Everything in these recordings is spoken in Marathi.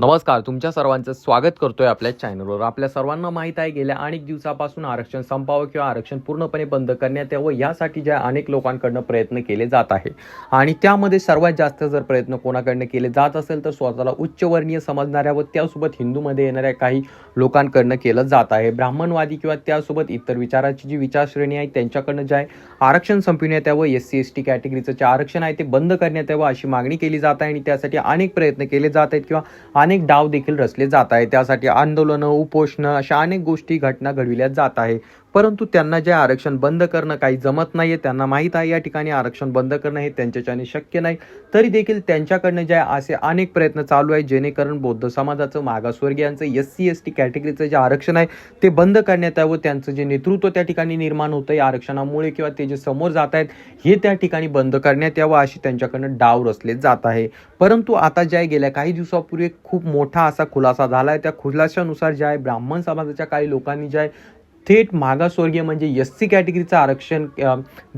नमस्कार तुमच्या सर्वांचं स्वागत करतोय आपल्या चॅनलवर आपल्या सर्वांना माहीत आहे गेल्या अनेक दिवसापासून आरक्षण संपावं किंवा आरक्षण पूर्णपणे बंद करण्यात यावं यासाठी ज्या अनेक लोकांकडनं प्रयत्न केले जात आहे. आणि त्यामध्ये सर्वात जास्त जर प्रयत्न कोणाकडनं केले जात असेल तर स्वतःला उच्चवर्णीय समजणाऱ्या व त्यासोबत हिंदूमध्ये येणाऱ्या काही लोकांकडनं केलं जात आहे. ब्राह्मणवादी किंवा त्यासोबत इतर विचाराची जी विचारश्रेणी आहे त्यांच्याकडनं जे आहे आरक्षण संपविण्यात यावं. एस सी एस टी कॅटेगरीचं जे आरक्षण आहे ते बंद करण्यात यावं अशी मागणी केली जात आहे. आणि त्यासाठी अनेक प्रयत्न केले जात आहेत किंवा अनेक डाव देखील रचले जात आहे त्यासाठी आंदोलनं उपोषणं अशा अनेक गोष्टी घटना घडविल्या जात आहे परंतु त्यांना जे आरक्षण बंद करणं काही जमत नाही आहे त्यांना माहीत आहे या ठिकाणी आरक्षण बंद करणं हे त्यांच्याच्याने शक्य नाही. तरी देखील त्यांच्याकडनं जे असे अनेक प्रयत्न चालू आहेत जेणेकरून बौद्ध समाजाचं मागासवर्गीयांचं एस सी एस टी कॅटेगरीचं जे आरक्षण आहे ते बंद करण्यात यावं त्यांचं जे नेतृत्व त्या ठिकाणी निर्माण होतं या आरक्षणामुळे किंवा ते जे समोर जात आहेत हे त्या ठिकाणी बंद करण्यात यावं अशी त्यांच्याकडनं डाव रचले जात आहे. परंतु आता ज्या गेल्या काही दिवसापूर्वी खूप मोठा असा खुलासा झाला आहे त्या खुलाशानुसार जे आहे ब्राह्मण समाजाच्या काही लोकांनी जे आहे थेट मागासवर्गीय म्हणजे एस सी कॅटेगरीचं आरक्षण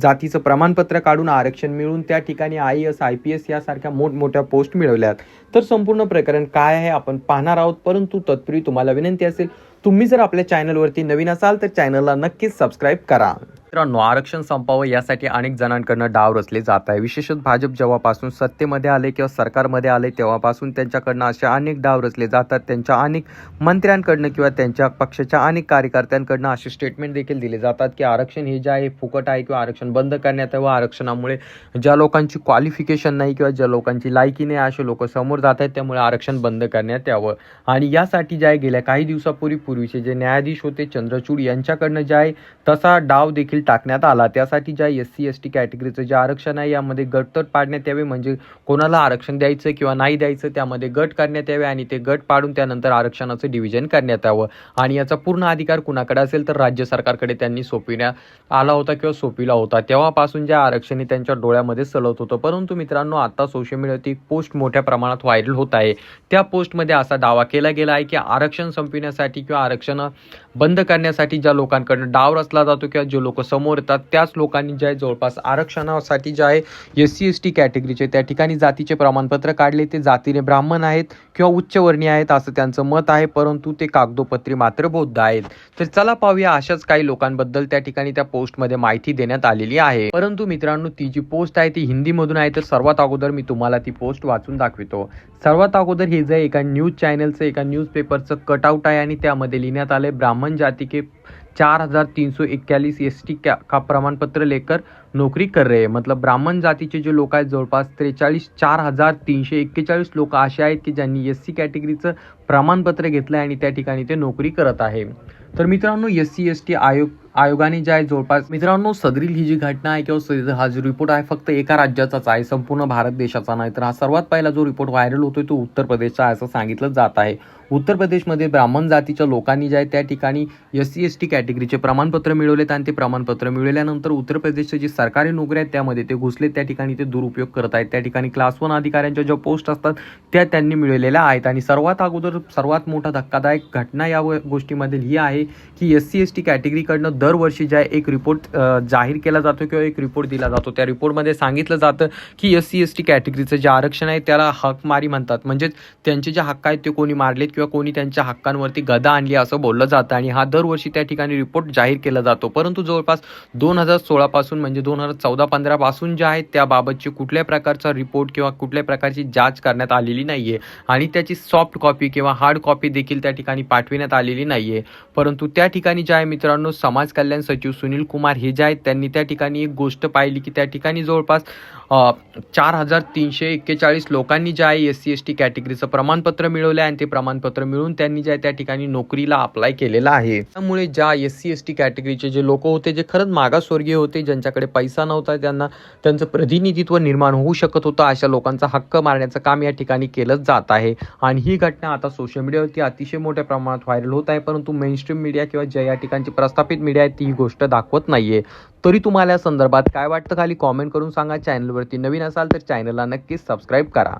जातीचं प्रमाणपत्र काढून आरक्षण मिळून त्या ठिकाणी I S I P S यासारख्या मोठमोठ्या पोस्ट मिळवल्यात. तर संपूर्ण प्रकरण काय आहे आपण पाहणार आहोत. परंतु तत्पूर्वी तुम्हाला विनंती असेल तुम्ही जर आपल्या चॅनलवरती नवीन असाल तर चॅनलला नक्कीच सबस्क्राईब करा. मित्रांनो आरक्षण संपावं यासाठी अनेक जणांकडनं डाव रचले जात आहे. विशेषतः भाजप जेव्हापासून सत्तेमध्ये आले किंवा सरकारमध्ये आले तेव्हापासून त्यांच्याकडनं असे अनेक डाव रचले जातात. त्यांच्या अनेक मंत्र्यांकडनं किंवा त्यांच्या पक्षाच्या अनेक कार्यकर्त्यांकडनं असे स्टेटमेंट देखील दिले जातात की आरक्षण हे जे आहे फुकट आहे किंवा आरक्षण बंद करण्यात यावं. आरक्षणामुळे ज्या लोकांची क्वालिफिकेशन नाही किंवा ज्या लोकांची लायकी नाही असे लोक समोर जात आहेत. त्यामुळे आरक्षण बंद करण्यात यावं. आणि यासाठी जे आहे गेल्या काही दिवसापूर्वी पूर्वीचे जे न्यायाधीश होते चंद्रचूड यांच्याकडनं जे आहे तसा डाव देखील टाकण्यात आला. त्यासाठी ज्या एस सी एस टी कॅटेगरीचं जे आरक्षण आहे यामध्ये गटतट पाडण्यात यावे. म्हणजे कोणाला आरक्षण द्यायचं किंवा नाही द्यायचं त्यामध्ये गट करण्यात यावे आणि ते गट पाडून त्यानंतर आरक्षणाचं डिव्हिजन करण्यात यावं. आणि याचा पूर्ण अधिकार कुणाकडे असेल तर राज्य सरकारकडे त्यांनी सोपविण्यात आला होता किंवा सोपविला होता. तेव्हापासून ज्या आरक्षण हे त्यांच्या डोळ्यामध्ये सलत होतं. परंतु मित्रांनो आता सोशल मीडियावरती पोस्ट मोठ्या प्रमाणात व्हायरल होत आहे. त्या पोस्टमध्ये असा दावा केला गेला आहे की आरक्षण संपविण्यासाठी किंवा आरक्षण बंद करण्यासाठी ज्या लोकांकडून डाव रचला जातो किंवा जे लोक समोर येतात. त्याच लोकांनी जे आहे जवळपास आरक्षणासाठी जे आहे एस सी एस टी कॅटेगरीचे त्या ठिकाणी जातीचे प्रमाणपत्र काढले. ते जातीने ब्राह्मण आहेत किंवा उच्चवर्णीय आहेत असं त्यांचं मत आहे परंतु ते कागदोपत्री मात्र बौद्ध आहेत. तर चला पाहूया अशाच काही लोकांबद्दल त्या ठिकाणी त्या पोस्टमध्ये माहिती देण्यात आलेली आहे. परंतु मित्रांनो ती जी पोस्ट आहे ती हिंदीमधून आहे तर सर्वात अगोदर मी तुम्हाला ती पोस्ट वाचून दाखवितो. सर्वात अगोदर हे जे एका न्यूज चॅनलचं एका न्यूजपेपरचं कटआउट आहे आणि त्यामध्ये लिहिण्यात आले ब्राह्मण जाती के चार हजार तीन सौ इक्यालीस एस टी का प्रमाणपत्र लेकर नोकरी कर रहे हैं। मतलब ब्राह्मण जातीचे जे लोक आहेत जवळपास त्रेचाळीस चार हजार तीनशे एक्केचाळीस लोक असे आहेत की ज्यांनी एस सी कॅटेगरीचं प्रमाणपत्र घेतलं आहे आणि त्या ठिकाणी ते नोकरी करत आहे. तर मित्रांनो एस सी एस टी आयोग आयोगाने जे आहे जवळपास मित्रांनो सदरील ही जी घटना आहे किंवा सदरील हा जो रिपोर्ट आहे फक्त एका राज्याचाच आहे संपूर्ण भारत देशाचा नाही. तर हा सर्वात पहिला जो रिपोर्ट व्हायरल होतोय तो उत्तर प्रदेशचा आहे असं सांगितलं जात आहे. उत्तर प्रदेशमध्ये ब्राह्मण जातीच्या लोकांनी जे आहे त्या ठिकाणी एस सी एस टी कॅटेगरीचे प्रमाणपत्र मिळवलेत आणि ते प्रमाणपत्र मिळवल्यानंतर उत्तर प्रदेशचे जे सरकारी नोकऱ्या आहेत त्यामध्ये ते घुसले त्या ठिकाणी ते दुरुपयोग करत आहेत. त्या ठिकाणी क्लास वन अधिकाऱ्यांच्या ज्या पोस्ट असतात त्या त्यांनी मिळवलेल्या आहेत. आणि सर्वात अगोदर सर्वात मोठा धक्कादायक घटना या व- गोष्टीमधील ही आहे की एस सी एस टी कॅटेगरीकडनं दरवर्षी ज्या एक रिपोर्ट जाहीर केला जातो किंवा एक रिपोर्ट दिला जातो. त्या रिपोर्टमध्ये सांगितलं जातं की एस सी एस टी कॅटेगरीचं जे आरक्षण आहे त्याला हकमारी म्हणतात. म्हणजेच त्यांचे जे हक्क आहेत ते कोणी मारलेत किंवा कोणी त्यांच्या हक्कांवरती गदा आणली असं बोललं जातं आणि हा दरवर्षी त्या ठिकाणी रिपोर्ट जाहीर केला जातो. परंतु जवळपास दोन हजार सोळापासून म्हणजे दोन हजार चौदा पंधरापासून जे आहेत त्याबाबतची कुठल्या प्रकारचा रिपोर्ट किंवा कुठल्या प्रकारची जांच करण्यात आलेली नाहीये आणि त्याची सॉफ्ट कॉपी किंवा हार्ड कॉपी देखील त्या ठिकाणी पाठविण्यात आलेली नाहीये. परंतु त्या ठिकाणी जे आहे मित्रांनो समाज कल्याण सचिव सुनील कुमार हे जे आहेत त्यांनी त्या ठिकाणी एक गोष्ट पाहिली की त्या ठिकाणी जवळपास चार हजार तीनशे एक्केचाळीस लोकांनी जे आहे एस सी एस टी कॅटेगरीचं प्रमाणपत्र मिळवलं आहे आणि ते प्रमाणपत्र मिळून त्यांनी ज्या त्या ठिकाणी नोकरीला अप्लाय केलेलं आहे. त्यामुळे ज्या एस सी एस टी कॅटेगरीचे जे लोक होते जे खरंच मागासवर्गीय होते ज्यांच्याकडे पैसा नव्हता त्यांना त्यांचं प्रतिनिधित्व निर्माण होऊ शकत होतं अशा लोकांचा हक्क मारण्याचं काम या ठिकाणी केलं जात आहे. आणि ही घटना आता सोशल मीडियावरती अतिशय मोठ्या प्रमाणात व्हायरल होत आहे परंतु मेनस्ट्रीम मीडिया किंवा ज्या या ठिकाणची प्रस्थापित मीडिया आहे ती ही गोष्ट दाखवत नाहीये. तरी तुम्हाला या संदर्भात काय वाटतं खाली कॉमेंट करून सांगा. चॅनलवरती नवीन असाल तर चॅनलला नक्कीच सबस्क्राईब करा.